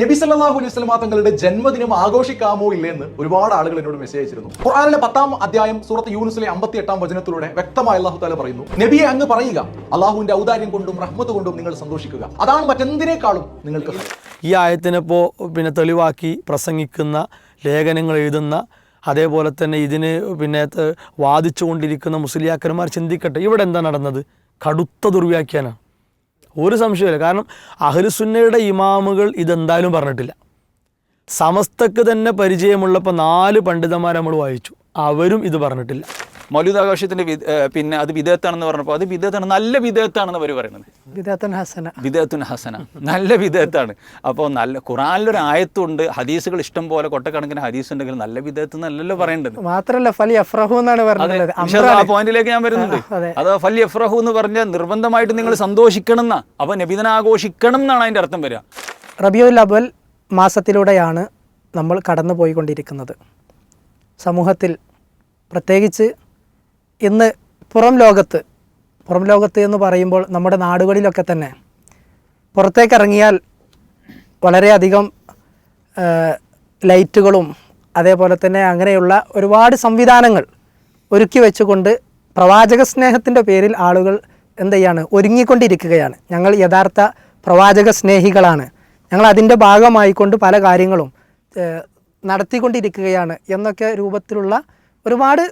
നബി സല്ലാഹു അലൈഹി വസല്ലമ തങ്ങളുടെ ജന്മദിനം ആഘോഷിക്കാമോ ഇല്ലെന്ന് ഒരുപാട് ആളുകൾ എന്നോട് മെസ്സേജ് അയച്ചിരുന്നു. ഖുർആനിലെ പത്താം അധ്യായം സൂറത്ത് യൂനുസിലെ അമ്പത്തി എട്ടാം വചനത്തിലൂടെ വ്യക്തമായി അള്ളാഹു താല പറയുന്നു നബിയെ അങ്ങ് പറയുക അള്ളാഹുവിന്റെ ഔദാര്യം കൊണ്ടും റഹ്മത്ത് കൊണ്ടും നിങ്ങൾ സന്തോഷിക്കുക. അതാണ് മറ്റെന്തിനേക്കാളും നിങ്ങൾക്ക് ഈ ആയത്തിനിപ്പോൾ പിന്നെ തെളിവാക്കി പ്രസംഗിക്കുന്ന ലേഖനങ്ങൾ എഴുതുന്ന അതേപോലെ തന്നെ ഇതിന് പിന്നെ വാദിച്ചുകൊണ്ടിരിക്കുന്ന മുസ്ലിയാക്കന്മാർ ചിന്തിക്കട്ടെ ഇവിടെ എന്താ നടന്നത്? കടുത്ത ദുർവ്യാഖ്യാനാണ്. ഒരു സംശയമില്ല കാരണം അഹ്ലുസുന്നയുടെ ഇമാമുകൾ ഇതെന്തായാലും പറഞ്ഞിട്ടില്ല. സമസ്തക്ക് തന്നെ പരിചയമുള്ളപ്പോൾ നാല് പണ്ഡിതന്മാർ നമ്മൾ വായിച്ചു. അവരും ഇത് പറഞ്ഞിട്ടില്ല. മൗലികാഘോഷത്തിന്റെ പിന്നെ അത് വിദേഹത്താണെന്ന് പറഞ്ഞപ്പോൾ അത് വിദേഹത്താണ് നല്ല വിദേഹത്താണെന്ന് അവർ പറയുന്നത്. വിദാത്തൻ ഹസന. വിദേഹത്തുൻ ഹസന. നല്ല വിദേഹത്താണ്. അപ്പോൾ നല്ല ഖുറാനിലൊരു ആയത്തുണ്ട് ഹദീസുകൾ ഇഷ്ടം പോലെ കൊട്ടക്കണക്കിന് ഹദീസ് ഉണ്ടെങ്കിൽ നല്ല വിദേഹത്ത് എന്നല്ലല്ലോ പറയേണ്ടത്. മാത്രല്ല ഫലി അഫ്രഹു എന്നാണ് പറഞ്ഞത് ആ പോയിന്റിലേക്ക് ഞാൻ വരുന്നുണ്ട്. അതെ. ഫലി അഫ്രഹു എന്ന് പറഞ്ഞാൽ നിർബന്ധമായിട്ട് നിങ്ങൾ സന്തോഷിക്കണം എന്നാ. അപ്പൊ നബിതനാഘോഷിക്കണം എന്നാണ് അതിന്റെ അർത്ഥം വരിക. റബിയുൽ അവൽ മാസത്തിലൂടെയാണ് നമ്മൾ കടന്നു പോയിക്കൊണ്ടിരിക്കുന്നത് സമൂഹത്തിൽ പ്രത്യേകിച്ച് ഇന്ന് പുറം ലോകത്ത് പുറം ലോകത്ത് എന്ന് പറയുമ്പോൾ നമ്മുടെ നാടുകളിലൊക്കെ തന്നെ പുറത്തേക്കിറങ്ങിയാൽ വളരെയധികം ആ, ലൈറ്റുകളും അതേപോലെ തന്നെ അങ്ങനെയുള്ള ഒരുപാട് സംവിധാനങ്ങൾ ഒരുക്കി വെച്ചുകൊണ്ട് പ്രവാചക സ്നേഹത്തിന്റെ പേരിൽ ആളുകൾ എന്ത് ചെയ്യാണ്? ഒരുങ്ങിക്കൊണ്ടിരിക്കുകയാണ്. ഞങ്ങൾ യഥാർത്ഥ പ്രവാചക സ്നേഹികളാണ്. ഞങ്ങൾ അതിന്റെ ഭാഗമായിക്കൊണ്ട് പല കാര്യങ്ങളും നടത്തിക്കൊണ്ടിരിക്കുകയാണ് എന്നൊക്കെ രൂപത്തിലുള്ള ഒരുപാട്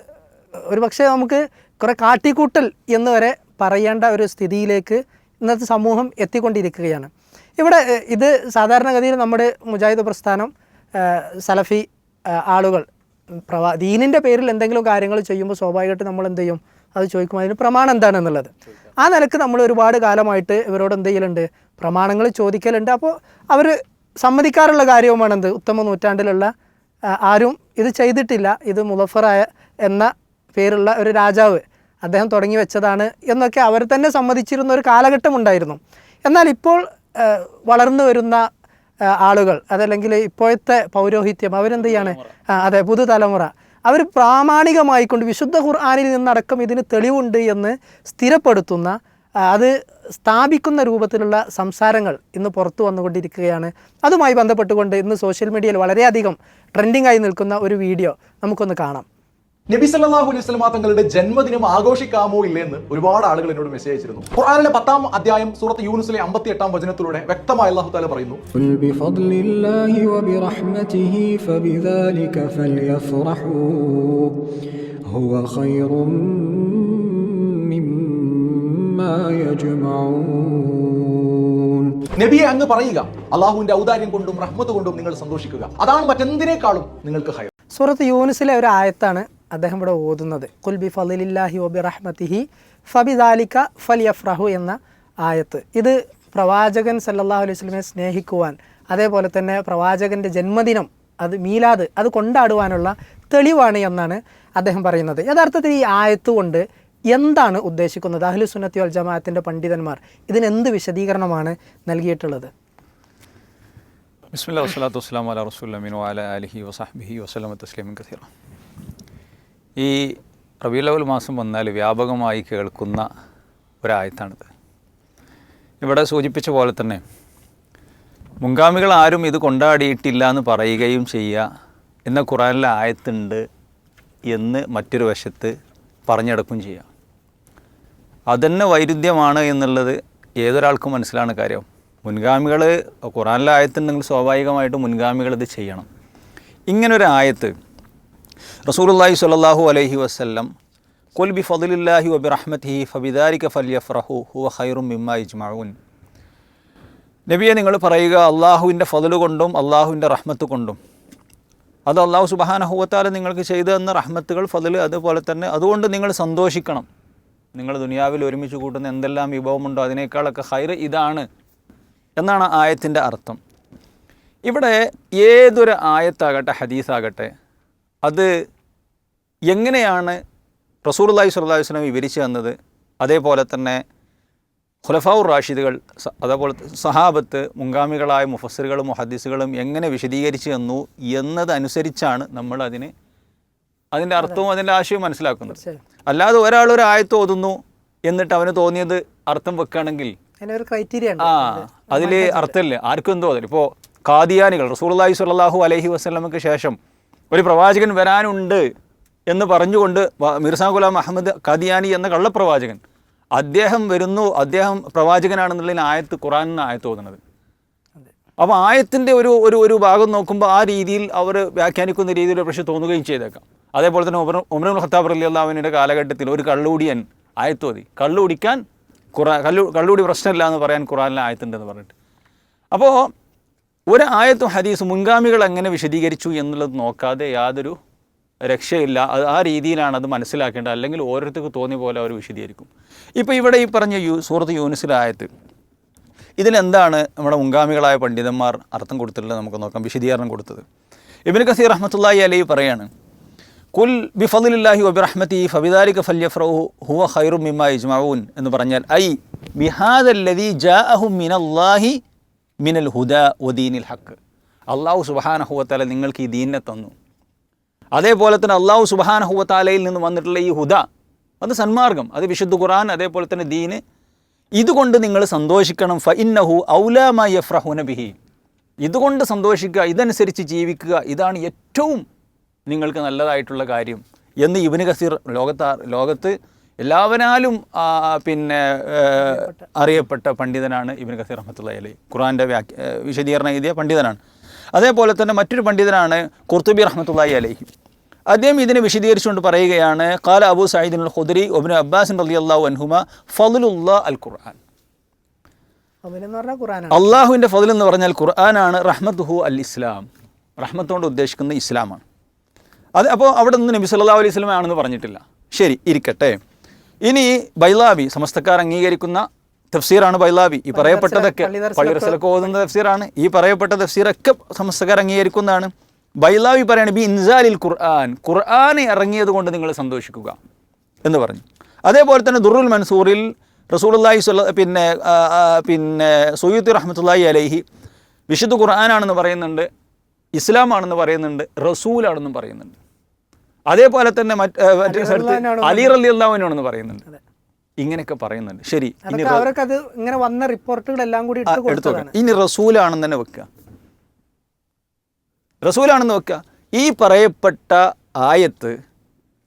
ഒരുപക്ഷെ നമുക്ക് കുറേ കാട്ടിക്കൂട്ടൽ എന്ന് വരെ പറയേണ്ട ഒരു സ്ഥിതിയിലേക്ക് ഇന്നത്തെ സമൂഹം എത്തിക്കൊണ്ടിരിക്കുകയാണ്. ഇവിടെ ഇത് സാധാരണഗതിയിൽ നമ്മുടെ മുജാഹിദ് പ്രസ്ഥാനം സലഫി ആളുകൾ പ്രവാ ദീനിന്റെ പേരിൽ എന്തെങ്കിലും കാര്യങ്ങൾ ചെയ്യുമ്പോൾ സ്വാഭാവികമായിട്ട് നമ്മൾ എന്ത് ചെയ്യും? അത് ചോദിക്കും. അതിന് പ്രമാണം എന്താണെന്നുള്ളത്. ആ നിലയ്ക്ക് നമ്മൾ ഒരുപാട് കാലമായിട്ട് ഇവരോട് എന്ത് ചെയ്യലുണ്ട്? പ്രമാണങ്ങൾ ചോദിക്കലുണ്ട്. അപ്പോൾ അവർ സമ്മതിക്കാറുള്ള കാര്യവുമാണ് എന്ത് ഉത്തമ നൂറ്റാണ്ടിലുള്ള ആരും ഇത് ചെയ്തിട്ടില്ല. ഇത് മുലഫറായ എന്ന പേരുള്ള ഒരു രാജാവ് അദ്ദേഹം തുടങ്ങി വെച്ചതാണ് എന്നൊക്കെ അവർ തന്നെ സമ്മതിച്ചിരുന്ന ഒരു കാലഘട്ടം ഉണ്ടായിരുന്നു. എന്നാൽ ഇപ്പോൾ വളർന്നു വരുന്ന ആളുകൾ അതല്ലെങ്കിൽ ഇപ്പോഴത്തെ പൗരോഹിത്യം അവരെന്ത് ചെയ്യാണ്? അതെ പുതുതലമുറ. അവർ പ്രാമാണികമായിക്കൊണ്ട് വിശുദ്ധ ഖുർആാനിൽ നിന്നടക്കം ഇതിന് തെളിവുണ്ട് എന്ന് സ്ഥിരപ്പെടുത്തുന്ന അത് സ്ഥാപിക്കുന്ന രൂപത്തിലുള്ള സംസാരങ്ങൾ ഇന്ന് പുറത്തു വന്നുകൊണ്ടിരിക്കുകയാണ്. അതുമായി ബന്ധപ്പെട്ടുകൊണ്ട് ഇന്ന് സോഷ്യൽ മീഡിയയിൽ വളരെയധികം ട്രെൻഡിംഗ് ആയി നിൽക്കുന്ന ഒരു വീഡിയോ നമുക്കൊന്ന് കാണാം. നബി സല്ലാഹു അലൈഹി സ്വലമ തങ്ങളുടെ ജന്മദിനം ആഘോഷിക്കാമോ ഇല്ലെന്ന് ഒരുപാട് ആളുകൾ എന്നോട് മെസ്സേജ് അയച്ചിരുന്നു. ഖുർആനിലെ പത്താം അധ്യായം സൂറത്ത് യൂനുസിലെ അമ്പത്തി എട്ടാം വചനത്തിലൂടെ വ്യക്തമായി അള്ളാഹു താല പറയുന്നു. നബിയെ അങ്ങ് പറയുക അള്ളാഹുവിന്റെ ഔദാര്യം കൊണ്ടും റഹ്മത്ത് കൊണ്ടും നിങ്ങൾ സന്തോഷിക്കുക. അതാണ് മറ്റെന്തിനേക്കാളും നിങ്ങൾക്ക് ഹയർ സൂറത്ത് യൂനുസിലെ ഒരു ആയത്താണ് അദ്ദേഹം ഇവിടെ ഓതുന്നത്. കുൽബി ഫലിലില്ലാഹി ഒബി റഹ്മത്തിഹി ഫബിദാലിക്ക ഫലിയഫ്രഹു യഫ്രഹു എന്ന ആയത്ത്. ഇത് പ്രവാചകൻ സല്ലല്ലാഹു അലൈഹി വസല്ലമയെ സ്നേഹിക്കുവാൻ അതേപോലെ തന്നെ പ്രവാചകന്റെ ജന്മദിനം അത് മീലാദ് അത് കൊണ്ടാടുവാനുള്ള തെളിവാണ് എന്നാണ് അദ്ദേഹം പറയുന്നത്. യഥാർത്ഥത്തിൽ ഈ ആയത്ത് കൊണ്ട് എന്താണ് ഉദ്ദേശിക്കുന്നത്? അഹ്ലു സുന്നത്തി വൽ ജമാഅത്തിന്റെ പണ്ഡിതന്മാർ ഇതിന് എന്ത് വിശദീകരണമാണ് നൽകിയിട്ടുള്ളത്? ബിസ്മില്ലാ വസ്സലാത്തു വസ്സലാം അല റസൂല്ലമീൻ വാല അലഹി വസാഹ്ബിഹി വസ്ലമ തസ്ലീമിൻ കസീറ. ഈ റബീലവൽ മാസം വന്നാൽ വ്യാപകമായി കേൾക്കുന്ന ഒരായത്താണിത്. ഇവിടെ സൂചിപ്പിച്ച പോലെ തന്നെ മുൻഗാമികൾ ആരും ഇത് കൊണ്ടാടിയിട്ടില്ല എന്ന് പറയുകയും ചെയ്യുക എന്ന ഖുറാനിലെ ആയത്തുണ്ട് എന്ന് മറ്റൊരു വശത്ത് പറഞ്ഞെടുക്കുകയും ചെയ്യാം അതന്നെ വൈരുദ്ധ്യമാണ് എന്നുള്ളത് ഏതൊരാൾക്കും മനസ്സിലാണ് കാര്യം. മുൻഗാമികൾ ഖുറാനിലെ ആയത്തുണ്ടെങ്കിൽ സ്വാഭാവികമായിട്ടും മുൻഗാമികൾ ഇത് ചെയ്യണം. ഇങ്ങനൊരു ആയത്ത് റസൂലുല്ലാഹി സ്വല്ലാഹു അലൈഹി വസ്ല്ലം കുൽ ബി ഫതുലില്ലാഹി വബി ഫബിദാരിക ഫല്യഫ്രഹു ഹുവ ഹൈറും മിമ്മ ഇജ്മാഊൻ. നബിയെ നിങ്ങൾ പറയുക അള്ളാഹുവിന്റെ ഫതിൽ കൊണ്ടും അള്ളാഹുവിന്റെ റഹ്മത്ത് കൊണ്ടും. അത് അള്ളാഹു സുബാനഹുവത്താല നിങ്ങൾക്ക് ചെയ്തു തന്ന റഹ്മത്തുകൾ ഫതിൽ അതുപോലെ തന്നെ അതുകൊണ്ട് നിങ്ങൾ സന്തോഷിക്കണം. നിങ്ങൾ ദുനിയാവിൽ ഒരുമിച്ച് കൂട്ടുന്ന എന്തെല്ലാം വിഭവമുണ്ടോ അതിനേക്കാളൊക്കെ ഹൈർ ഇതാണ് എന്നാണ് ആയത്തിന്റെ അർത്ഥം. ഇവിടെ ഏതൊരു ആയത്താകട്ടെ ഹദീസാകട്ടെ അത് എങ്ങനെയാണ് റസൂലുള്ളാഹി സ്വല്ലല്ലാഹു അലൈഹി വസല്ലം വിവരിച്ചു തന്നത്? അതേപോലെ തന്നെ ഖുലഫാവുർ റാഷിദുകൾ അതേപോലെ സഹാബത്ത് മുങ്കാമികളായ മുഫസ്സിറുകളും മുഹദ്ദിസുകളും എങ്ങനെ വിശദീകരിച്ചു തന്നു എന്നതനുസരിച്ചാണ് നമ്മൾ അതിന് അതിന്റെ അർത്ഥവും അതിന്റെ ആശയവും മനസ്സിലാക്കുന്നത്. അല്ലാതെ ഒരാൾ ഒരു ആയത്ത് ഓതുന്നു എന്നിട്ട് അവന് തോന്നിയത് അർത്ഥം വെക്കുകയാണെങ്കിൽ ആ അതിൽ അർത്ഥമില്ല. ആർക്കും എന്തോ അതിൽ ഇപ്പോൾ കാദിയാനികൾ റസൂലുള്ളാഹി സ്വല്ലല്ലാഹു അലഹി വസ്ലമക്ക് ശേഷം ഒരു പ്രവാചകൻ വരാനുണ്ട് എന്ന് പറഞ്ഞുകൊണ്ട് മിർസാ ഗുലാം അഹമ്മദ് ഖദിയാനി എന്ന കള്ളപ്രവാചകൻ. അദ്ദേഹം വരുന്നു അദ്ദേഹം പ്രവാചകനാണെന്നുള്ളതിന് ആയത്ത് ഖുറാനിന് ആയത്ത് തോന്നുന്നത്. അപ്പോൾ ആയത്തിന്റെ ഒരു ഒരു ഒരു ഭാഗം നോക്കുമ്പോൾ ആ രീതിയിൽ അവർ വ്യാഖ്യാനിക്കുന്ന രീതിയിൽ പക്ഷേ തോന്നുകയും ചെയ്തേക്കാം. അതേപോലെ തന്നെ ഉമർ ഉമർ ഖത്താബ് അലി അള്ളാഹുവിന്റെ കാലഘട്ടത്തിൽ ഒരു കള്ളുകൂടിയൻ ആയത്ത് മതി. കള്ളു കുടിക്കാൻ കള്ളു കള്ളുകൂടി പ്രശ്നമില്ല എന്ന് പറയാൻ ഖുറാനിലെ ആയത്തുണ്ടെന്ന് പറഞ്ഞിട്ട്. അപ്പോൾ ഒരു ആയത്തും ഹദീസ് മുൻഗാമികൾ എങ്ങനെ വിശദീകരിച്ചു എന്നുള്ളത് നോക്കാതെ യാതൊരു രക്ഷയില്ല. അത് ആ രീതിയിലാണ് അത് മനസ്സിലാക്കേണ്ടത്. അല്ലെങ്കിൽ ഓരോരുത്തർക്ക് തോന്നിയ പോലെ അവർ വിശദീകരിക്കും. ഇപ്പോൾ ഇവിടെ ഈ പറഞ്ഞ യു സൂറത്ത് യൂനിസിലായത് ഇതിലെന്താണ് നമ്മുടെ മുൻഗാമികളായ പണ്ഡിതന്മാർ അർത്ഥം കൊടുത്തിട്ടുള്ളത് നമുക്ക് നോക്കാം. വിശദീകരണം കൊടുത്തത്. ഇബിൻ കസീർ റഹ്മത്തുള്ളാഹി അലൈ പറയാണ് കുൽ ബിഫലില്ലാഹി വബിറഹ്മത്തി ഫബിദാലിക ഫല്യഫ്രഹു ഹുവ ഖൈറു മിമ്മ ഇജ്മഊൻ എന്ന് പറഞ്ഞാൽ ഐ ബിഹാദല്ലദീ ജാഅഹു മിനല്ലാഹി മിനൽ ഹുദ വദീനിൽ ഹക്ക്. അള്ളാഹു സുബ്ഹാനഹു വതആല നിങ്ങൾക്ക് ഈ ദീനിനെ തന്നു. അതേപോലെ തന്നെ അള്ളാഹു സുബ്ഹാനഹു വതആലയിൽ നിന്ന് വന്നിട്ടുള്ള ഈ ഹുദ അത് സന്മാർഗം അത് വിശുദ്ധ ഖുറാൻ അതേപോലെ തന്നെ ദീന്. ഇതുകൊണ്ട് നിങ്ങൾ സന്തോഷിക്കണം. ഫ ഇന്നഹു ഔലാമ യഫ്രഹുന ബിഹി. ഇതുകൊണ്ട് സന്തോഷിക്കുക ഇതനുസരിച്ച് ജീവിക്കുക ഇതാണ് ഏറ്റവും നിങ്ങൾക്ക് നല്ലതായിട്ടുള്ള കാര്യം എന്ന് ഇബിന് കസീർ ലോകത്താർ ലോകത്ത് എല്ലാവരാലും പിന്നെ അറിയപ്പെട്ട. പണ്ഡിതനാണ് ഇബിൻ കസീർ റഹ്മത്തുള്ള അലി ഖുറാന്റെ വ്യാഖ്യ വിശദീകരണം എഴുതിയ പണ്ഡിതനാണ്. അതേപോലെ തന്നെ മറ്റൊരു പണ്ഡിതനാണ് കുർത്തുബി റഹ്മത്തുള്ളി അലൈഹി. അദ്ദേഹം ഇതിനെ വിശദീകരിച്ചുകൊണ്ട് പറയുകയാണ് കാല അബു സയ്യിദിൻ ഖുദരി ഒബിൻ അബ്ബാസിൻ റലി അള്ളാഹു അൻഹുമ ഫലുല്ല അൽ ഖുർആൻ അള്ളാഹുവിന്റെ ഫതിൽ എന്ന് പറഞ്ഞാൽ ഖുർആനാണ് റഹ്മത്തുഹു അൽ ഇസ്ലാം റഹ്മത്തുകൊണ്ട് ഉദ്ദേശിക്കുന്ന ഇസ്ലാമാണ്. അത് അപ്പോൾ അവിടെ നിന്ന് നബി സല്ലല്ലാഹു അലൈഹി സ്വലം ആണെന്ന് പറഞ്ഞിട്ടില്ല. ശരി ഇരിക്കട്ടെ. ഇനി ബൈലാവി സമസ്തക്കാർ അംഗീകരിക്കുന്ന തഫ്സീറാണ് ബൈലാവി. ഈ പറയപ്പെട്ടതൊക്കെ പള്ളിറസലൊക്കെ ഓതുന്ന തഫ്സീറാണ്. ഈ പറയപ്പെട്ട തഫ്സീറൊക്കെ സമസ്തക്കാർ അംഗീകരിക്കുന്നതാണ്. ബൈലാവി പറയാണ് ബി ഇൻസാലിൽ ഖുർആൻ. ഖുർആൻ ഇറങ്ങിയത് കൊണ്ട് നിങ്ങൾ സന്തോഷിക്കുക എന്ന് പറഞ്ഞു. അതേപോലെ തന്നെ ദുർറുൽ മൻസൂറിൽ റസൂലുള്ളാഹി സ്വല്ല പിന്നെ പിന്നെ സുയൂത്തി റഹ്മത്തുള്ളാഹി അലൈഹി വിശുദ്ധ ഖുർആനാണെന്ന് പറയുന്നുണ്ട് ഇസ്ലാമാണെന്ന് പറയുന്നുണ്ട് റസൂലാണെന്നും പറയുന്നുണ്ട്. അതേപോലെ തന്നെ മറ്റ് സ്ഥലത്ത് അലി അള്ളാഹുവിനാണെന്ന് പറയുന്നുണ്ട്. ഇങ്ങനെയൊക്കെ പറയുന്നുണ്ട്. ശരി ഇനി അതൊക്കെ അവർക്ക് അത് ഇങ്ങനെ വന്ന റിപ്പോർട്ടുകളെല്ലാം കൂടി എടുത്തു ഇനി റസൂലാണെന്ന് തന്നെ വെക്കുക റസൂലാണെന്ന് വെക്കുക ഈ പറയപ്പെട്ട ആയത്ത്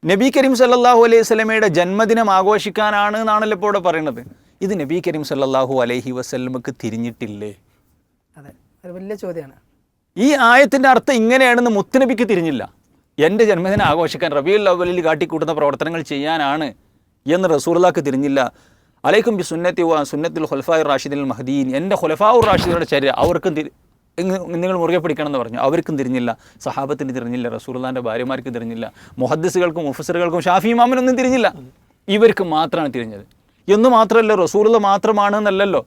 നബി കരീം സല്ലാഹു അലൈഹി സ്വലമയുടെ ജന്മദിനം ആഘോഷിക്കാനാണ് എന്നാണല്ലോ ഇപ്പോൾ ഇവിടെ പറയുന്നത്. ഇത് നബി കരീം സല്ലാഹു അലൈഹി വസ്ലമക്ക് തിരിഞ്ഞിട്ടില്ലേ? അതെ വലിയ ചോദ്യമാണ്. ഈ ആയത്തിന്റെ അർത്ഥം ഇങ്ങനെയാണെന്ന് മുത്തുനബിക്ക് തിരിഞ്ഞില്ല. എന്റെ ജന്മദിനം ആഘോഷിക്കാൻ റബിയുൽ അവലിൽ കാട്ടിക്കൂട്ടുന്ന പ്രവർത്തനങ്ങൾ ചെയ്യാനാണ് എന്ന് റസൂർലാക്ക് തിരിഞ്ഞില്ല. അലൈക്കും ബി സുന്നത്തി വ സുന്നത്തിൽ ഹുൽഫായ് റാഷിദിൽ മഹദീൻ. എന്റെ ഹുലഫാവുർ റാഷിദുടെ ചര്യ അവർക്കും തിരി നിങ്ങൾ മുറുകെ പിടിക്കണം എന്ന് പറഞ്ഞു. അവർക്കും തിരിഞ്ഞില്ല. സഹാബത്തിന് തിരിഞ്ഞില്ല. റസൂർലാന്റെ ഭാര്യമാർക്ക് തിരിഞ്ഞില്ല. മുഹദ്സുകൾക്കും മുഫസറുകൾക്കും ഷാഫി ഇമാമിനൊന്നും തിരിഞ്ഞില്ല. ഇവർക്ക് മാത്രമാണ് തിരിഞ്ഞത്. എന്ന് മാത്രമല്ല റസൂലുള്ള മാത്രമാണ് എന്നല്ലല്ലോ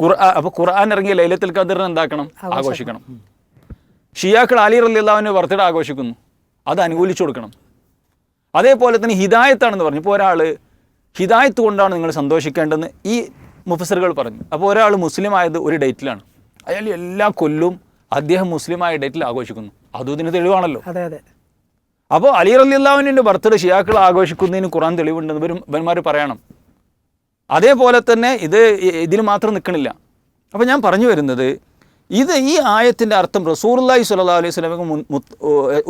ഖുർആൻ അപ്പോൾ ഖുർആൻ ഇറങ്ങിയ ലൈലത്തിൽ ഖദറിന് എന്താക്കണം ആഘോഷിക്കണം. ഷിയാക്കൾ അലി റലിള്ളാവിന്റെ ബർത്ത്ഡേ ആഘോഷിക്കുന്നു. അത് അനുകൂലിച്ചു കൊടുക്കണം. അതേപോലെ തന്നെ ഹിദായത്താണെന്ന് പറഞ്ഞു. ഇപ്പോൾ ഒരാൾ ഹിദായത്ത് കൊണ്ടാണ് നിങ്ങൾ സന്തോഷിക്കേണ്ടതെന്ന് ഈ മുഫസറുകൾ പറഞ്ഞു. അപ്പോൾ ഒരാൾ മുസ്ലിം ആയത് ഒരു ഡേറ്റിലാണ്. അയാൾ എല്ലാ കൊല്ലും അദ്ദേഹം മുസ്ലിമായ ഡേറ്റിൽ ആഘോഷിക്കുന്നു. അതും ഇതിന് തെളിവാണല്ലോ. അതെ അതെ. അപ്പോൾ അലി റലിള്ളാവിന്റെ ബർത്ത്ഡേ ഷിയാക്കൾ ആഘോഷിക്കുന്നതിന് ഖുറാൻ തെളിവുണ്ടെന്ന് ഇവരും ഇവന്മാർ പറയണം. അതേപോലെ തന്നെ ഇത് ഇതിന് ഇതിൽ മാത്രം നിൽക്കണില്ല. അപ്പോൾ ഞാൻ പറഞ്ഞു വരുന്നത് ഇത് ഈ ആയത്തിന്റെ അർത്ഥം റസൂർല്ലാഹി സ്വല്ലല്ലാഹു അലൈഹി സ്വലമിക്ക്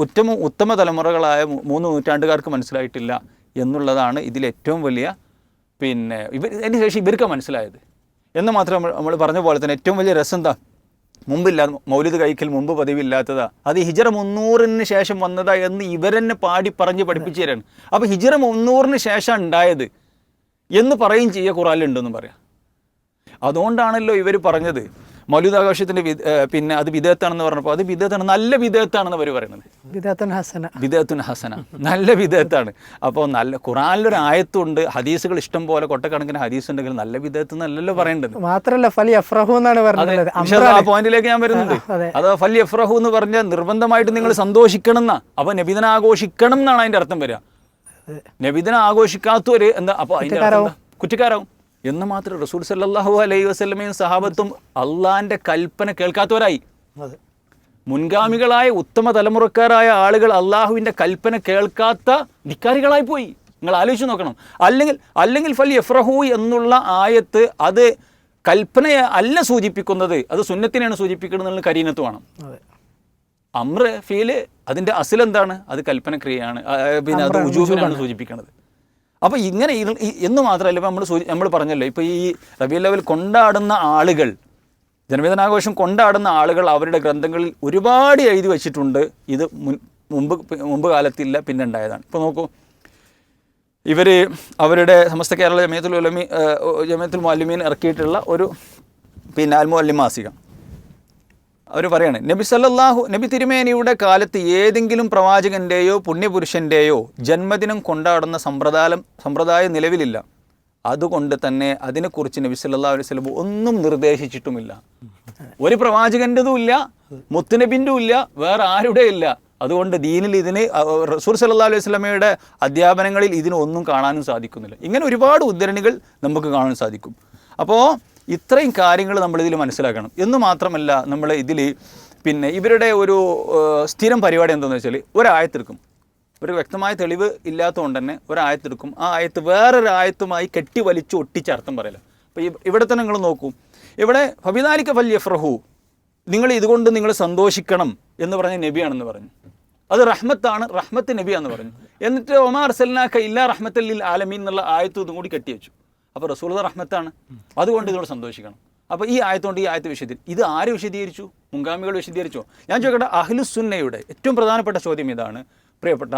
ഉത്തമ ഉത്തമ തലമുറകളായ മൂന്ന് നൂറ്റാണ്ടുകാർക്ക് മനസ്സിലായിട്ടില്ല എന്നുള്ളതാണ് ഇതിലേറ്റവും വലിയ പിന്നെ ഇവർ അതിന് ശേഷം ഇവർക്ക് മനസ്സിലായത്. എന്ന് മാത്രം നമ്മൾ പറഞ്ഞ പോലെ തന്നെ ഏറ്റവും വലിയ രസം എന്താ? മുമ്പില്ല മൗലിദ് കഴിക്കൽ മുമ്പ് പതിവില്ലാത്തതാ. അത് ഹിജറ മുന്നൂറിന് ശേഷം വന്നതാ എന്ന് ഇവരെന്നെ പാടി പറഞ്ഞ് പഠിപ്പിച്ചു തരാണ് അപ്പോൾ ഹിജറ മുന്നൂറിന് ശേഷം ഉണ്ടായത് എന്ന് പറയും ചെയ്യുക കുറാലുണ്ടെന്ന് പറയാം. അതുകൊണ്ടാണല്ലോ ഇവർ പറഞ്ഞത്. മൗലികാഘോഷത്തിന്റെ പിന്നെ അത് വിദേഹത്താണെന്ന് പറഞ്ഞപ്പോൾ അത് വിദേഹത്താണ് നല്ല വിദേഹത്താണെന്ന് അവർ പറയുന്നത്. വിദാത്തൻ ഹസന. ഹസന. നല്ല വിദേഹത്താണ്. അപ്പോൾ നല്ല ഖുറാനിലൊരു ആയത്തുണ്ട് ഹദീസുകൾ ഇഷ്ടം പോലെ കൊട്ടക്കണക്കിന് ഹദീസ് ഉണ്ടെങ്കിൽ നല്ല വിദേഹത്ത് എന്നല്ലല്ലോ പറയേണ്ടത്. മാത്രല്ല ഫലി അഫ്രഹു എന്നാണ് പറഞ്ഞത്. ആ പോയിന്റിലേക്ക് ഞാൻ വരുന്നുണ്ട്. അതെ. ഫലി അഫ്രഹു എന്ന് പറഞ്ഞാൽ നിർബന്ധമായിട്ട് നിങ്ങൾ സന്തോഷിക്കണം എന്നാ. അപ്പൊ നബിദിന ആഘോഷിക്കണം എന്നാണ് അതിന്റെ അർത്ഥം വരിക. നബിദിന ആഘോഷിക്കാത്തവര് എന്താ അപ്പൊ അതിന്റെ? കുറ്റക്കാരാവും. എന്ന് മാത്രം റസൂൽ സല്ലാഹു അലൈഹി വസ്ലമയും സഹാബത്തും അള്ളാന്റെ കൽപ്പന കേൾക്കാത്തവരായി. മുൻഗാമികളായ ഉത്തമ തലമുറക്കാരായ ആളുകൾ അള്ളാഹുവിന്റെ കൽപ്പന കേൾക്കാത്ത ധിക്കാരികളായി പോയി. നിങ്ങൾ ആലോചിച്ച് നോക്കണം. അല്ലെങ്കിൽ അല്ലെങ്കിൽ ഫൽ യഫ്രഹു എന്നുള്ള ആയത്ത് അത് കൽപ്പനയെ അല്ല സൂചിപ്പിക്കുന്നത് അത് സുന്നത്തിനെയാണ് സൂചിപ്പിക്കുന്നത് എന്നുള്ള കരീനത്ത് വേണം. അതെ. അമ്ര ഫീൽ അതിന്റെ അസിൽ എന്താണ്? അത് കൽപ്പന ക്രിയയാണ്. പിന്നെ അത് ഉജൂബിനാണ് സൂചിപ്പിക്കുന്നത് അപ്പോൾ ഇങ്ങനെ എന്ന് മാത്രമല്ല ഇപ്പോൾ നമ്മൾ സൂചി നമ്മൾ പറഞ്ഞല്ലോ ഇപ്പോൾ ഈ റബി ലെവൽ കൊണ്ടാടുന്ന ആളുകൾ ജന്മദിനാഘോഷം കൊണ്ടാടുന്ന ആളുകൾ അവരുടെ ഗ്രന്ഥങ്ങളിൽ ഒരുപാട് എഴുതി വച്ചിട്ടുണ്ട്. ഇത് മുമ്പ് മുമ്പ് കാലത്തില്ല പിന്നെ ഉണ്ടായതാണ്. ഇപ്പോൾ നോക്കൂ ഇവർ അവരുടെ സമസ്ത കേരള ജമയത്തുൽ ഉലമി ജമയത്തുൽ മാലിമീൻ ഇറക്കിയിട്ടുള്ള ഒരു പിന്നെ അൽ മുഅല്ലിം മാസിക. അവർ പറയാണ് നബി സല്ലാഹു നബി തിരുമേനിയുടെ കാലത്ത് ഏതെങ്കിലും പ്രവാചകന്റെയോ പുണ്യപുരുഷന്റെയോ ജന്മദിനം കൊണ്ടാടുന്ന സമ്പ്രദായം സമ്പ്രദായം നിലവിലില്ല. അതുകൊണ്ട് തന്നെ അതിനെക്കുറിച്ച് നബി സല്ലാ അലൈഹി വസല്ലം ഒന്നും നിർദ്ദേശിച്ചിട്ടുമില്ല. ഒരു പ്രവാചകന്റെതും ഇല്ല മുത്തുനബിന്റെ ഇല്ല വേറെ ആരുടെ ഇല്ല. അതുകൊണ്ട് ദീനിൽ ഇതിന് റസൂർ സല്ലാ അലൈഹി സ്വലമയുടെ അധ്യാപനങ്ങളിൽ ഇതിനൊന്നും കാണാനും സാധിക്കുന്നില്ല. ഇങ്ങനെ ഒരുപാട് ഉദ്ധരണികൾ നമുക്ക് കാണാൻ സാധിക്കും. അപ്പോൾ ഇത്രയും കാര്യങ്ങൾ നമ്മളിതിൽ മനസ്സിലാക്കണം. എന്ന് മാത്രമല്ല നമ്മൾ ഇതിൽ പിന്നെ ഇവരുടെ ഒരു സ്ഥിരം പരിപാടി എന്താണെന്ന് വെച്ചാൽ ഒരായത്തെടുക്കും ഒരു വ്യക്തമായ തെളിവ് ഇല്ലാത്തതുകൊണ്ട് തന്നെ ഒരായത്തെടുക്കും ആ ആയത്ത് വേറൊരു ആയത്തുമായി കെട്ടി വലിച്ചു ഒട്ടിച്ച് അർത്ഥം പറയില്ല അപ്പോൾ ഇവിടെ തന്നെ നിങ്ങൾ നോക്കൂ. ഇവിടെ ഫബിദാലിക്ക ഫൽ യഫ്രഹു നിങ്ങൾ ഇതുകൊണ്ട് നിങ്ങൾ സന്തോഷിക്കണം എന്ന് പറഞ്ഞ നബിയാണെന്ന് പറഞ്ഞു. അത് റഹ്മത്താണ് റഹ്മത്ത് നബിയാണെന്ന് പറഞ്ഞു. എന്നിട്ട് ഒമാർ സല്ലാക്ക ഇല്ലാ റഹ്മത്തല്ലിൽ ആലമീൻ എന്നുള്ള ആയത്തും ഇതും കൂടി കെട്ടി വെച്ചു അപ്പോൾ റസൂൽ റഹ്മത്താണ്. അതുകൊണ്ട് ഇതിനോട് സന്തോഷിക്കണം. അപ്പോൾ ഈ ആയത്തുകൊണ്ട് ഈ ആയത്ത് വിശദീകരിച്ചു ഇത് ആര് വിശദീകരിച്ചു? മുൻഗാമികൾ വിശദീകരിച്ചോ? ഞാൻ ചോദിക്കട്ടെ അഹ്ലുസുന്നയുടെ ഏറ്റവും പ്രധാനപ്പെട്ട ചോദ്യം ഇതാണ്. പ്രിയപ്പെട്ട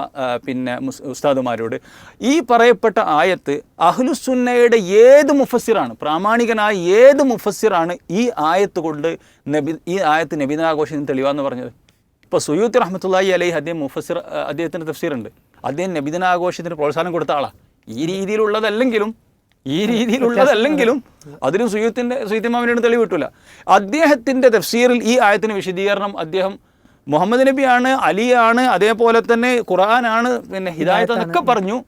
പിന്നെ ഉസ്താദുമാരോട്. ഈ പറയപ്പെട്ട ആയത്ത് അഹ്ലുസുന്നയുടെ ഏത് മുഫസ്സിറാണ് പ്രാമാണികനായ ഏത് മുഫസ്സിറാണ് ഈ ആയത്ത് കൊണ്ട് നബി ഈ ആയത്ത് നബിദിനാഘോഷത്തിന് തെളിവാന്ന് പറഞ്ഞത്? ഇപ്പോൾ സുയൂത്ത് റഹ്മത്തുള്ളാഹി അലൈഹി അദ്ദേഹം മുഫസ്സിർ ആ, അദ്ദേഹത്തിന്റെ തഫ്സീറുണ്ട്. അദ്ദേഹം നബിദിനാഘോഷത്തിന് പ്രോത്സാഹനം കൊടുത്ത ആളാണ് ഈ രീതിയിലുള്ളതല്ലെങ്കിലും ഈ രീതിയിലുള്ളതല്ലെങ്കിലും അതിനും സുയൂത്തിന്റെ സുയൂത്തിമാവിനോട് തെളിവ് കിട്ടില്ല അദ്ദേഹത്തിന്റെ തഫ്സീറിൽ ഈ ആയത്തിന് വിശദീകരണം അദ്ദേഹം മുഹമ്മദ് നബിയാണ് അലിയാണ് അതേപോലെ തന്നെ ഖുർആനാണ് പിന്നെ ഹിദായത്ത് എന്നൊക്കെ പറഞ്ഞു.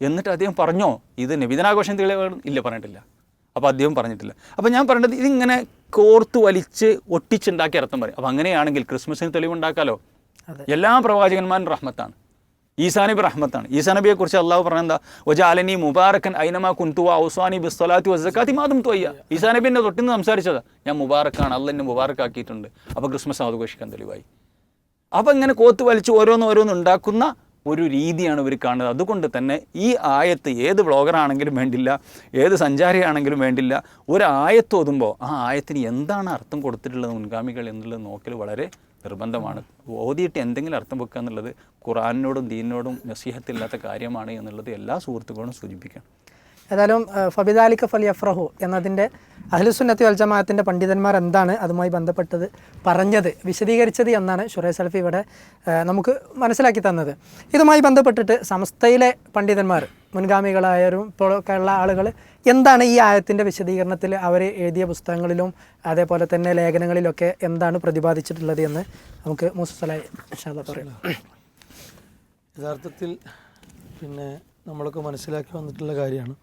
എന്നിട്ട് അദ്ദേഹം പറഞ്ഞോ ഇത് നബിദിനാഘോഷം തെളിവ് ഇല്ല പറഞ്ഞിട്ടില്ല. അപ്പോൾ അദ്ദേഹം പറഞ്ഞിട്ടില്ല. അപ്പോൾ ഞാൻ പറഞ്ഞത് ഇതിങ്ങനെ കോർത്ത് വലിച്ച് ഒട്ടിച്ചുണ്ടാക്കി അർത്ഥം പറയും. അപ്പോൾ അങ്ങനെയാണെങ്കിൽ ക്രിസ്മസിന് തെളിവുണ്ടാക്കാലോ? എല്ലാ പ്രവാചകന്മാരും റഹ്മത്താണ്. ഈസാ നബി റഹ്മത്താണ്. ഈസാ നബിയെ കുറിച്ച് അള്ളാഹു പറഞ്ഞെന്താ? ഒജാലനി മുബാറക്കൻ ഐനമാ കുന്തുവ ബിസ്വലാത്തി വസക്കാത്തി മാതും നബി എന്നെ തൊട്ടിന്ന് സംസാരിച്ചതാ. ഞാൻ മുബാറക്കാണ്. അല്ല എന്നെ മുബാറക്കാക്കിയിട്ടുണ്ട്. അപ്പോൾ ക്രിസ്മസ് ആഘോഷിക്കാൻ തെളിവായി. അപ്പം ഇങ്ങനെ കോത്ത് വലിച്ച് ഓരോന്ന് ഓരോന്ന് ഉണ്ടാക്കുന്ന ഒരു രീതിയാണ് ഇവർ കാണുന്നത്. അതുകൊണ്ട് തന്നെ ഈ ആയത്ത് ഏത് ബ്ലോഗറാണെങ്കിലും വേണ്ടില്ല ഏത് സഞ്ചാരിയാണെങ്കിലും വേണ്ടില്ല ഒരു ആയത്ത് ഓതുമ്പോൾ ആ ആയത്തിന് എന്താണ് അർത്ഥം കൊടുത്തിട്ടുള്ളത് മുൻഗാമികൾ എന്നുള്ളത് നോക്കൽ വളരെ നിർബന്ധമാണ്. ഓതിയിട്ട് എന്തെങ്കിലും അർത്ഥം വെക്കുക എന്നുള്ളത് ഖുറാനിനോടും ദീനിനോടും നസീഹത്തില്ലാത്ത കാര്യമാണ് എന്നുള്ളത് എല്ലാ സുഹൃത്തുക്കളും സൂചിപ്പിക്കണം. ഏതായാലും ഫബിദാലിക്ക ഫലി ഫൽ യഫ്രഹു എന്നതിന്റെ അഹ്ലുസുന്നത്തി വൽ ജമാഅത്തിന്റെ പണ്ഡിതന്മാർ എന്താണ് അതുമായി ബന്ധപ്പെട്ടത് പറഞ്ഞത് വിശദീകരിച്ചത് എന്നാണ് ഷുറൈ സൽഫി ഇവിടെ നമുക്ക് മനസ്സിലാക്കി തന്നത്. ഇതുമായി ബന്ധപ്പെട്ടിട്ട് സമസ്തയിലെ പണ്ഡിതന്മാർ മുൻഗാമികളായവരും ഇപ്പോഴൊക്കെ ഉള്ള ആളുകൾ എന്താണ് ഈ ആയത്തിന്റെ വിശദീകരണത്തിൽ അവർ എഴുതിയ പുസ്തകങ്ങളിലും അതേപോലെ തന്നെ ലേഖനങ്ങളിലൊക്കെ എന്താണ് പ്രതിപാദിച്ചിട്ടുള്ളത് എന്ന് നമുക്ക് മുസ്സലായി പറയാം. യഥാർത്ഥത്തിൽ പിന്നെ നമ്മളൊക്കെ മനസ്സിലാക്കി വന്നിട്ടുള്ള കാര്യമാണ്.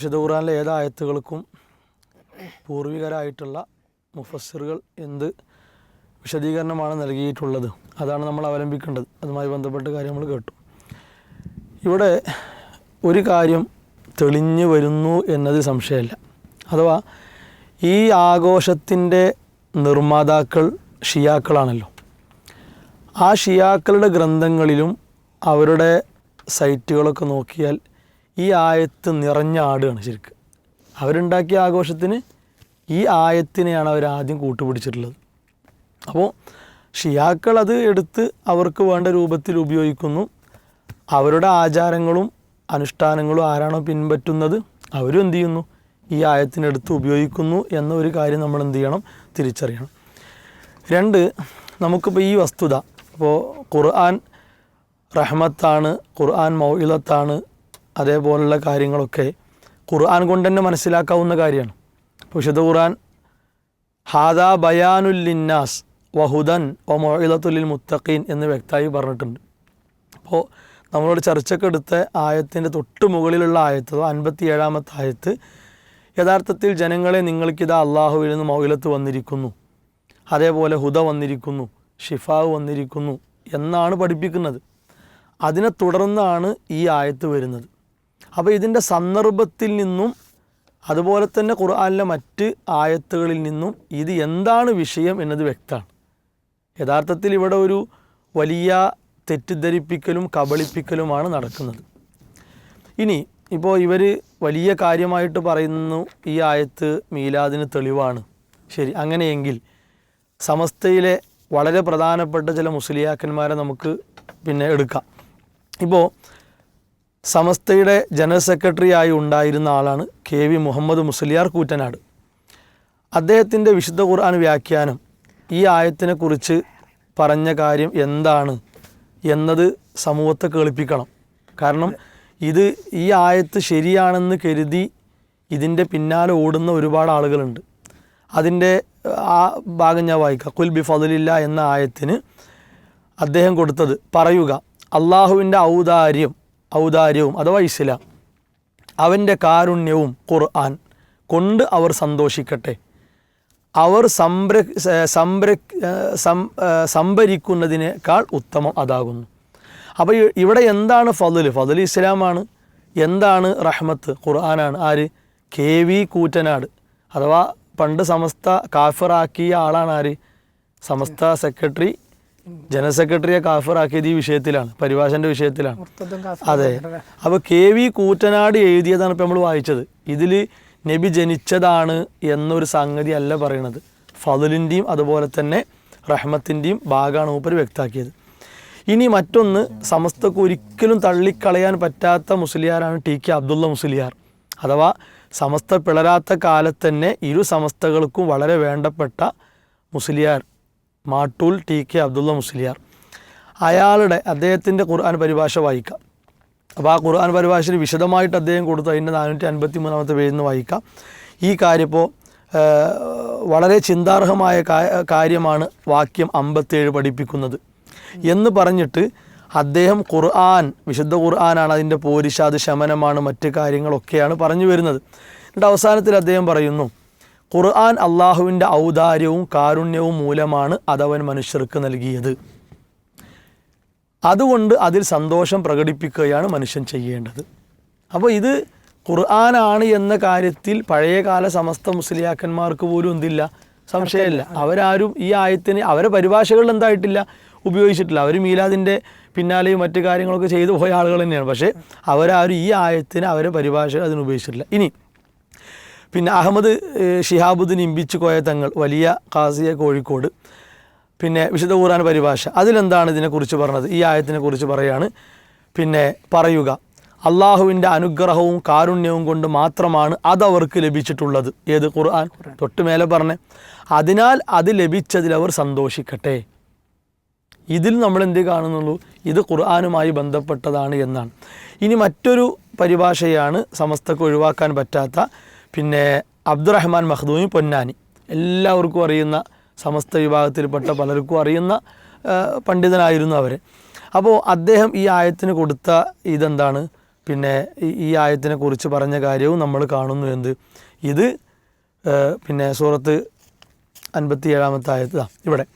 വിശുദ്ധ ഖുറാനിലെ ഏത് ആയത്തുകൾക്കും പൂർവികരായിട്ടുള്ള മുഫസ്സിറുകൾ എന്ത് വിശദീകരണമാണ് നൽകിയിട്ടുള്ളത്. അതാണ് നമ്മൾ അവലംബിക്കേണ്ടത്. അതുമായി ബന്ധപ്പെട്ട കാര്യം നമ്മൾ കേട്ടു. ഇവിടെ ഒരു കാര്യം തെളിഞ്ഞു വരുന്നു എന്നത് സംശയമല്ല. അഥവാ ഈ ആഘോഷത്തിന്റെ നിർമ്മാതാക്കൾ ഷിയാക്കളാണല്ലോ. ആ ഷിയാക്കളുടെ ഗ്രന്ഥങ്ങളിലും അവരുടെ സൈറ്റുകളൊക്കെ നോക്കിയാൽ ഈ ആയത്ത് നിറഞ്ഞ ആടുകയാണ് ശരിക്ക്. അവരുണ്ടാക്കിയ ആഘോഷത്തിന് ഈ ആയത്തിനെയാണ് അവർ ആദ്യം കൂട്ടുപിടിച്ചിട്ടുള്ളത്. അപ്പോൾ ഷിയാക്കൾ അത് എടുത്ത് അവർക്ക് വേണ്ട രൂപത്തിൽ ഉപയോഗിക്കുന്നു. അവരുടെ ആചാരങ്ങളും അനുഷ്ഠാനങ്ങളും ആരാണോ പിൻപറ്റുന്നത് അവരും എന്തു ചെയ്യുന്നു? ഈ ആയത്തിനെടുത്ത് ഉപയോഗിക്കുന്നു എന്ന ഒരു കാര്യം നമ്മൾ എന്ത് ചെയ്യണം? തിരിച്ചറിയണം. രണ്ട് നമുക്കിപ്പോൾ ഈ വസ്തുത ഇപ്പോൾ ഖുർആൻ റഹ്മത്താണ് ഖുർആൻ മൗഇലത്താണ് അതേപോലുള്ള കാര്യങ്ങളൊക്കെ ഖുർആൻ കൊണ്ട് തന്നെ മനസ്സിലാക്കാവുന്ന കാര്യമാണ്. വിശുദ്ധ ഖുർആൻ ഹാദാ ബയാനുല്ലിന്നാസ് വഹുദൻ ഒ മൊഹിലത്തുലിൽ മുത്തഖീൻ എന്ന് വ്യക്തമായി പറഞ്ഞിട്ടുണ്ട്. അപ്പോൾ നമ്മളോട് ചർച്ചയ്ക്ക് എടുത്ത ആയത്തിന്റെ തൊട്ട് മുകളിലുള്ള ആയത്ത് അൻപത്തി ഏഴാമത്തെ ആയത്ത് യഥാർത്ഥത്തിൽ ജനങ്ങളെ നിങ്ങൾക്കിതാ അള്ളാഹുവിൽ നിന്ന് മൗലത്ത് വന്നിരിക്കുന്നു. അതേപോലെ ഹുദ വന്നിരിക്കുന്നു ഷിഫാവ് വന്നിരിക്കുന്നു എന്നാണ് പഠിപ്പിക്കുന്നത്. അതിനെ തുടർന്നാണ് ഈ ആയത്ത് വരുന്നത്. അപ്പോൾ ഇതിന്റെ സന്ദർഭത്തിൽ നിന്നും അതുപോലെ തന്നെ ഖുർആാനിലെ മറ്റ് ആയത്തുകളിൽ നിന്നും ഇത് എന്താണ് വിഷയം എന്നത് വ്യക്തമാണ്. യഥാർത്ഥത്തിൽ ഇവിടെ ഒരു വലിയ തെറ്റിദ്ധരിപ്പിക്കലും കബളിപ്പിക്കലുമാണ് നടക്കുന്നത്. ഇനി ഇപ്പോൾ ഇവർ വലിയ കാര്യമായിട്ട് പറയുന്നു ഈ ആയത്ത് മീലാദിന് തെളിവാണ്. ശരി അങ്ങനെയെങ്കിൽ സമസ്തയിലെ വളരെ പ്രധാനപ്പെട്ട ചില മുസ്ലിയാക്കന്മാരെ നമുക്ക് പിന്നെ എടുക്കാം. ഇപ്പോൾ സമസ്തയുടെ ജനറൽ സെക്രട്ടറി ആയി ഉണ്ടായിരുന്ന ആളാണ് കെ വി മുഹമ്മദ് മുസ്ലിയാർ കൂറ്റനാട്. അദ്ദേഹത്തിന്റെ വിശുദ്ധ ഖുർആൻ വ്യാഖ്യാനം ഈ ആയത്തിനെക്കുറിച്ച് പറഞ്ഞ കാര്യം എന്താണ് എന്നത് സമൂഹത്തെ കേൾപ്പിക്കണം കാരണം ഇത് ഈ ആയത്ത് ശരിയാണെന്ന് കരുതി ഇതിന്റെ പിന്നാലെ ഓടുന്ന ഒരുപാട് ആളുകളുണ്ട്. അതിന്റെ ആ ഭാഗം ഞാൻ വായിക്കാം. കുൽ ബി ഫതിലില്ല എന്ന ആയത്തിന് അദ്ദേഹം കൊടുത്തത് പറയുക അള്ളാഹുവിന്റെ ഔദാര്യം ഔദാര്യവും അഥവാ ഇസ്ലാം. അവന്റെ കാരുണ്യവും ഖുർആൻ കൊണ്ട് അവർ സന്തോഷിക്കട്ടെ. അവർ സംര സംര സംഭരിക്കുന്നതിനേക്കാൾ ഉത്തമം അതാകുന്നു. അപ്പോൾ ഇവിടെ എന്താണ് ഫضൽ ഫضൽ ഇസ്ലാമാണ്. എന്താണ് റഹ്മത്ത്? ഖുർആനാണ്. ആര്? K V Koottanad. അഥവാ പണ്ട് സമസ്ത കാഫിറാക്കിയ ആളാണ് ആര്? സമസ്ത സെക്രട്ടറി ജനറൽ സെക്രട്ടറിയെ കാഫറാക്കിയത് ഈ വിഷയത്തിലാണ് പരിഭാഷന്റെ വിഷയത്തിലാണ്. അതെ. അപ്പോൾ കെ വി കൂറ്റനാട് എഴുതിയതാണ് ഇപ്പൊ നമ്മൾ വായിച്ചത്. ഇതിൽ നബി ജനിച്ചതാണ് എന്നൊരു സംഗതി അല്ല പറയണത്. ഫതുലിന്റെയും അതുപോലെ തന്നെ റഹ്മത്തിന്റെയും ഭാഗമാണ് മൂപ്പർ വ്യക്താക്കിയത്. ഇനി മറ്റൊന്ന് സമസ്തക്ക് ഒരിക്കലും തള്ളിക്കളയാൻ പറ്റാത്ത മുസ്ലിയാരാണ് ടി കെ അബ്ദുള്ള മുസ്ലിയാർ. അഥവാ സമസ്ത പിളരാത്ത കാലത്തന്നെ ഇരു സമസ്തകൾക്കും വളരെ വേണ്ടപ്പെട്ട Musliyar. Mattool T K Abdulla Musliyar. അയാളുടെ അദ്ദേഹത്തിന്റെ ഖുർആൻ പരിഭാഷ വായിക്കാം. അപ്പോൾ ആ ഖുർആൻ പരിഭാഷയിൽ വിശദമായിട്ട് അദ്ദേഹം കൊടുത്തു അതിന്റെ നാനൂറ്റി അൻപത്തി മൂന്നാമത്തെ പേജിൽ നിന്ന് വായിക്കാം. ഈ കാര്യം ഇപ്പോൾ വളരെ ചിന്താർഹമായ കാര്യമാണ് വാക്യം അമ്പത്തേഴ് പഠിപ്പിക്കുന്നത്. എന്ന് പറഞ്ഞിട്ട് അദ്ദേഹം ഖുർആൻ വിശുദ്ധ ഖുർആനാണ് അതിന്റെ പോരിശാദ് ശമനമാണ് മറ്റ് കാര്യങ്ങളൊക്കെയാണ് പറഞ്ഞു വരുന്നത്. എന്നിട്ട് അവസാനത്തിൽ അദ്ദേഹം പറയുന്നു ഖുർആൻ അള്ളാഹുവിന്റെ ഔദാര്യവും കാരുണ്യവും മൂലമാണ് അതവൻ മനുഷ്യർക്ക് നൽകിയത്. അതുകൊണ്ട് അതിൽ സന്തോഷം പ്രകടിപ്പിക്കുകയാണ് മനുഷ്യൻ ചെയ്യേണ്ടത്. അപ്പോൾ ഇത് ഖുർആനാണ് എന്ന കാര്യത്തിൽ പഴയകാല സമസ്ത മുസ്ലിയാക്കന്മാർക്ക് പോലും എന്തില്ല? സംശയമില്ല. അവരാരും ഈ ആയത്തിന് അവരെ പരിഭാഷകളിൽ എന്തായിട്ടില്ല? ഉപയോഗിച്ചിട്ടില്ല. അവർ മീലാദിന്റെ പിന്നാലെയും മറ്റു കാര്യങ്ങളൊക്കെ ചെയ്തു പോയ ആളുകൾ തന്നെയാണ്. പക്ഷേ അവരാരും ഈ ആയത്തിന് അവരെ പരിഭാഷകൾ അതിന് ഉപയോഗിച്ചിട്ടില്ല. ഇനി പിന്നെ അഹമ്മദ് ഷിഹാബുദ്ദീൻ ഇമ്പിച്ച് കോയ തങ്ങൾ വലിയ ഖാസിയ കോഴിക്കോട്. പിന്നെ വിശുദ്ധ ഖുർആൻ പരിഭാഷ. അതിലെന്താണ് ഇതിനെക്കുറിച്ച് പറഞ്ഞത്? ഈ ആയത്തിനെക്കുറിച്ച് പറയാണ്. പിന്നെ പറയുക അള്ളാഹുവിന്റെ അനുഗ്രഹവും കാരുണ്യവും കൊണ്ട് മാത്രമാണ് അതവർക്ക് ലഭിച്ചിട്ടുള്ളത്. ഏത് ഖുർആൻ? തൊട്ട് മേലെ പറഞ്ഞേ. അതിനാൽ അത് ലഭിച്ചതിൽ അവർ സന്തോഷിക്കട്ടെ. ഇതിൽ നമ്മൾ എന്ത് കാണുന്നുള്ളൂ? ഇത് ഖുർആാനുമായി ബന്ധപ്പെട്ടതാണ് എന്നാണ്. ഇനി മറ്റൊരു പരിഭാഷയാണ് സമസ്തക്ക് ഒഴിവാക്കാൻ പറ്റാത്ത പിന്നെ അബ്ദുറഹ്മാൻ മഖ്ദൂമി പൊന്നാനി. എല്ലാവർക്കും അറിയുന്ന സമസ്ത വിഭാഗത്തിൽപ്പെട്ട പലർക്കും അറിയുന്ന പണ്ഡിതനായിരുന്നു അവർ അപ്പോൾ അദ്ദേഹം ഈ ആയത്തിന് കൊടുത്ത ഇതെന്താണ്? പിന്നെ ഈ- ആയത്തിനെ കുറിച്ച് പറഞ്ഞ കാര്യവും നമ്മൾ കാണുന്നു എന്ത്? ഇത് പിന്നെ സൂറത്ത് അൻപത്തി ഏഴാമത്തെ ആയത്താ ഇവിടെ.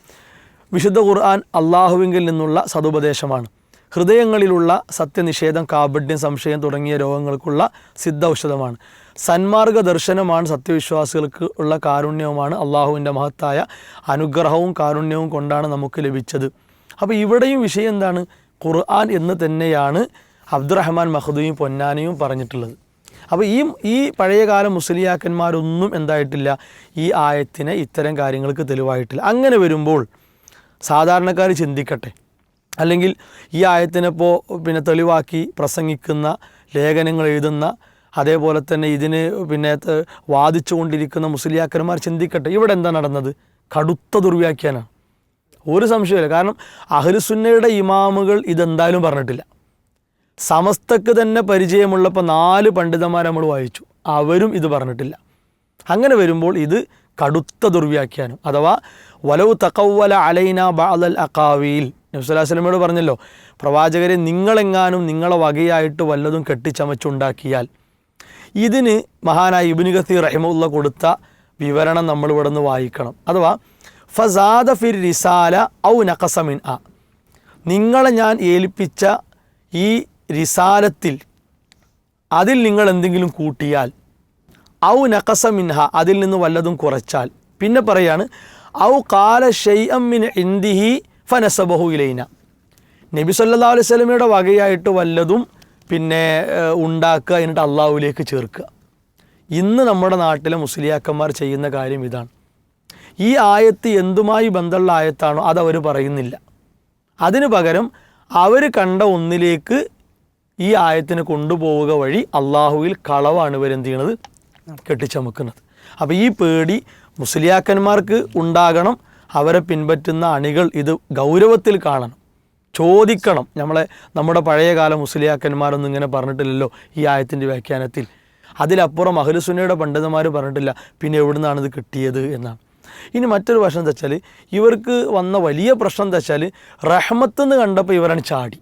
വിശുദ്ധ ഖുർആൻ അള്ളാഹുവിങ്കിൽ നിന്നുള്ള സതുപദേശമാണ്. ഹൃദയങ്ങളിലുള്ള സത്യനിഷേധം കാപഡ്യം സംശയം തുടങ്ങിയ രോഗങ്ങൾക്കുള്ള സിദ്ധ ഔഷധമാണ്. സന്മാർഗ ദർശനമാണ് സത്യവിശ്വാസികൾക്ക് ഉള്ള കാരുണ്യവുമാണ് അള്ളാഹുവിന്റെ മഹത്തായ അനുഗ്രഹവും കാരുണ്യവും കൊണ്ടാണ് നമുക്ക് ലഭിച്ചത്. അപ്പോൾ ഇവിടെയും വിഷയം എന്താണ്? ഖുർആൻ എന്ന് തന്നെയാണ് അബ്ദുറഹ്മാൻ മഹദൂയും പൊന്നാനിയും പറഞ്ഞിട്ടുള്ളത്. അപ്പോൾ ഈ ഈ പഴയകാല മുസ്ലിയാക്കന്മാരൊന്നും എന്തായിട്ടില്ല. ഈ ആയത്തിനെ ഇത്തരം കാര്യങ്ങൾക്ക് തെളിവായിട്ടില്ല. അങ്ങനെ വരുമ്പോൾ സാധാരണക്കാർ ചിന്തിക്കട്ടെ. അല്ലെങ്കിൽ ഈ ആയത്തിനെപ്പോൾ പിന്നെ തെളിവാക്കി പ്രസംഗിക്കുന്ന ലേഖനങ്ങൾ എഴുതുന്ന അതേപോലെ തന്നെ ഇതിന് പിന്നെ വാദിച്ചുകൊണ്ടിരിക്കുന്ന വാദിച്ചു കൊണ്ടിരിക്കുന്ന മുസ്ലിയാക്കന്മാർ ചിന്തിക്കട്ടെ ഇവിടെ എന്താ നടന്നത്? കടുത്ത ദുർവ്യാഖ്യാനാണ് ഒരു സംശയമില്ല കാരണം അഹ്ലുസുന്നയുടെ ഇമാമുകൾ ഇതെന്തായാലും പറഞ്ഞിട്ടില്ല. സമസ്തക്ക് തന്നെ പരിചയമുള്ളപ്പോൾ നാല് പണ്ഡിതന്മാരെ നമ്മൾ വായിച്ചു. അവരും ഇത് പറഞ്ഞിട്ടില്ല. അങ്ങനെ വരുമ്പോൾ ഇത് കടുത്ത ദുർവ്യാഖ്യാനം. അഥവാ വലവ് തക്കവല അലൈന ബാദൽ അക്കാവിയിൽ നബ്സുല്ലാസ്ലമയോട് പറഞ്ഞല്ലോ പ്രവാചകരെ നിങ്ങളെങ്ങാനും നിങ്ങളെ വകയായിട്ട് വല്ലതും കെട്ടിച്ചമച്ചുണ്ടാക്കിയാൽ ഇതിന് മഹാനായ ഇബിന് ഖസീർ റഹിമുള്ള കൊടുത്ത വിവരണം നമ്മൾ ഇവിടെ നിന്ന് വായിക്കണം. അഥവാ ഫസാദ ഫിർ റിസാല ഔ നഖസമിൻ ആ നിങ്ങളെ ഞാൻ ഏൽപ്പിച്ച ഈ റിസാലത്തിൽ അതിൽ നിങ്ങൾ എന്തെങ്കിലും കൂട്ടിയാൽ ഔ നഖസ മിൻഹ അതിൽ നിന്ന് വല്ലതും കുറച്ചാൽ. പിന്നെ പറയാണ് ഔ കാല ഷെയ്അമ്മിൻ ഇന്ദിഹി ഫനസബഹു ഇലൈന. നബി സല്ലാ അലൈഹി സ്വലമയുടെ വകയായിട്ട് വല്ലതും പിന്നെ ഉണ്ടാക്കുക എന്നിട്ട് അള്ളാഹുവിലേക്ക് ചേർക്കുക. ഇന്ന് നമ്മുടെ നാട്ടിലെ മുസ്ലിയാക്കന്മാർ ചെയ്യുന്ന കാര്യം ഇതാണ്. ഈ ആയത്ത് എന്തുമായി ബന്ധമുള്ള ആയത്താണോ അതവർ പറയുന്നില്ല. അതിനു പകരം അവർ കണ്ട ഒന്നിലേക്ക് ഈ ആയത്തിന് കൊണ്ടുപോവുക വഴി അള്ളാഹുവിൽ കളവാണ് ഇവരെന്ത് ചെയ്യണത്? കെട്ടിച്ചമക്കുന്നത്. അപ്പോൾ ഈ പേടി മുസ്ലിയാക്കന്മാർക്ക് ഉണ്ടാകണം. അവരെ പിൻപറ്റുന്ന അണികൾ ഇത് ഗൗരവത്തിൽ കാണണം. ചോദിക്കണം. നമ്മളെ നമ്മുടെ പഴയകാല മുസ്ലിയാക്കന്മാരൊന്നും ഇങ്ങനെ പറഞ്ഞിട്ടില്ലല്ലോ ഈ ആയത്തിന്റെ വ്യാഖ്യാനത്തിൽ. അതിലപ്പുറം അഹ്ലുസുന്നയുടെ പണ്ഡിതന്മാർ പറഞ്ഞിട്ടില്ല പിന്നെ എവിടെ നിന്നാണിത് ഇത് കിട്ടിയത് എന്നാണ്. ഇനി മറ്റൊരു വശം എന്താ വെച്ചാൽ ഇവർക്ക് വന്ന വലിയ പ്രശ്നം എന്താ വെച്ചാൽ റഹ്മത്ത് എന്ന് കണ്ടപ്പോൾ ഇവരാണ് ചാടി.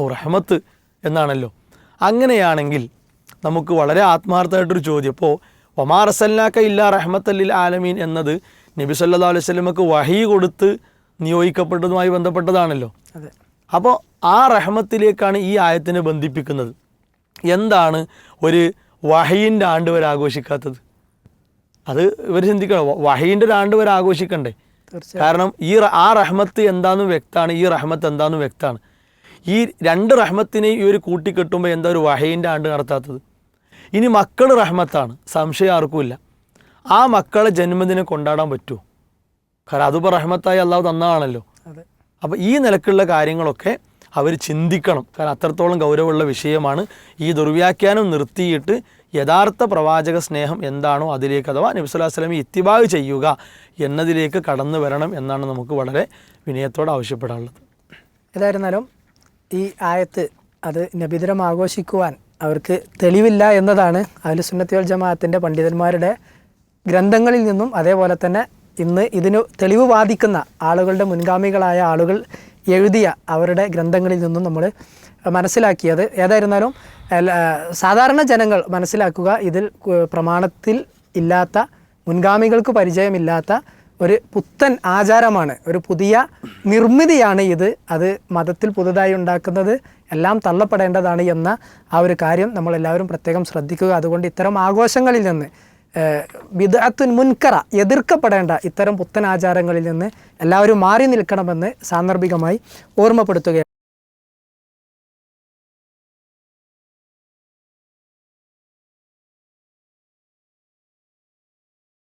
ഔ റഹ്മത്ത് എന്നാണല്ലോ. അങ്ങനെയാണെങ്കിൽ നമുക്ക് വളരെ ആത്മാർത്ഥമായിട്ടൊരു ചോദ്യം. ഇപ്പോൾ ഒമാറസല്ലാക്ക ഇല്ല റഹ്മത്തല്ലിൽ ആലമീൻ എന്നത് നബി സല്ലാ അലൈഹി സ്വലമക്ക് വഹി കൊടുത്ത് നിയോഗിക്കപ്പെട്ടതുമായി ബന്ധപ്പെട്ടതാണല്ലോ. അപ്പോൾ ആ റഹ്മത്തിലേക്കാണ് ഈ ആയത്തിനെ ബന്ധിപ്പിക്കുന്നത്. എന്താണ് ഒരു വഹയിന്റെ ആണ്ട് വരെ ആഘോഷിക്കാത്തത്? അത് ഇവർ ചിന്തിക്കണം. വഹയിന്റെ ഒരു ആണ്ട് വരെ ആഘോഷിക്കണ്ടേ? കാരണം ഈ ആ റഹ്മത്ത് എന്താണെന്ന് വ്യക്തമാണ് ഈ റഹ്മത്ത് എന്താണെന്ന് വ്യക്തമാണ് ഈ രണ്ട് റഹ്മത്തിനെ ഈ ഒരു കൂട്ടിക്കെട്ടുമ്പോൾ എന്താ ഒരു വഹയിന്റെ ആണ്ട് നടത്താത്തത്? ഇനി മക്കൾ റഹ്മത്താണ്. സംശയം ആർക്കുമില്ല. ആ മക്കളെ ജന്മദിനം കൊണ്ടാടാൻ പറ്റുമോ കാരണം അതിപ്പോൾ റഹ്മത്തായി അള്ളാഹു തന്നതാണല്ലോ അപ്പോൾ ഈ നിലക്കുള്ള കാര്യങ്ങളൊക്കെ അവർ ചിന്തിക്കണം. കാരണം അത്രത്തോളം ഗൗരവമുള്ള വിഷയമാണ് ഈ ദുർവ്യാഖ്യാനം നിർത്തിയിട്ട് യഥാർത്ഥ പ്രവാചക സ്നേഹം എന്താണോ അതിലേക്ക് അഥവാ നബിസ്വല്ലാ ഇത്തിബാവ് ചെയ്യുക എന്നതിലേക്ക് കടന്നു വരണം എന്നാണ് നമുക്ക് വളരെ വിനയത്തോടെ ആവശ്യപ്പെടാനുള്ളത്. ഏതായിരുന്നാലും ഈ ആയത്ത് അത് നബിദിനം ആഘോഷിക്കുവാൻ അവർക്ക് തെളിവില്ല എന്നതാണ് അലുസുന്നത്തിയോൾ വൽ ജമാഅത്തിന്റെ പണ്ഡിതന്മാരുടെ ഗ്രന്ഥങ്ങളിൽ നിന്നും അതേപോലെ തന്നെ ഇന്ന് ഇതിന് തെളിവ് വാദിക്കുന്ന ആളുകളുടെ മുൻഗാമികളായ ആളുകൾ എഴുതിയ അവരുടെ ഗ്രന്ഥങ്ങളിൽ നിന്നും നമ്മൾ മനസ്സിലാക്കിയത്. ഏതായിരുന്നാലും സാധാരണ ജനങ്ങൾ മനസ്സിലാക്കുക ഇതിൽ പ്രമാണത്തിൽ ഇല്ലാത്ത മുൻഗാമികൾക്ക് പരിചയമില്ലാത്ത ഒരു പുത്തൻ ആചാരമാണ് ഒരു പുതിയ നിർമ്മിതിയാണ് ഇത്. അത് മതത്തിൽ പുതുതായി ഉണ്ടാക്കുന്നത് എല്ലാം തള്ളപ്പെടേണ്ടതാണ് എന്ന ആ ഒരു കാര്യം നമ്മളെല്ലാവരും പ്രത്യേകം ശ്രദ്ധിക്കുക. അതുകൊണ്ട് ഇത്തരം ആഘോഷങ്ങളിൽ നിന്ന് വിദഅത്തുൻ മുൻകറ എതിർക്കപ്പെടേണ്ട ഇത്തരം പുത്തൻ ആചാരങ്ങളിൽ നിന്ന് എല്ലാവരും മാറി നിൽക്കണമെന്ന് സാന്ദർഭികമായി ഓർമ്മപ്പെടുത്തുകയാണ്.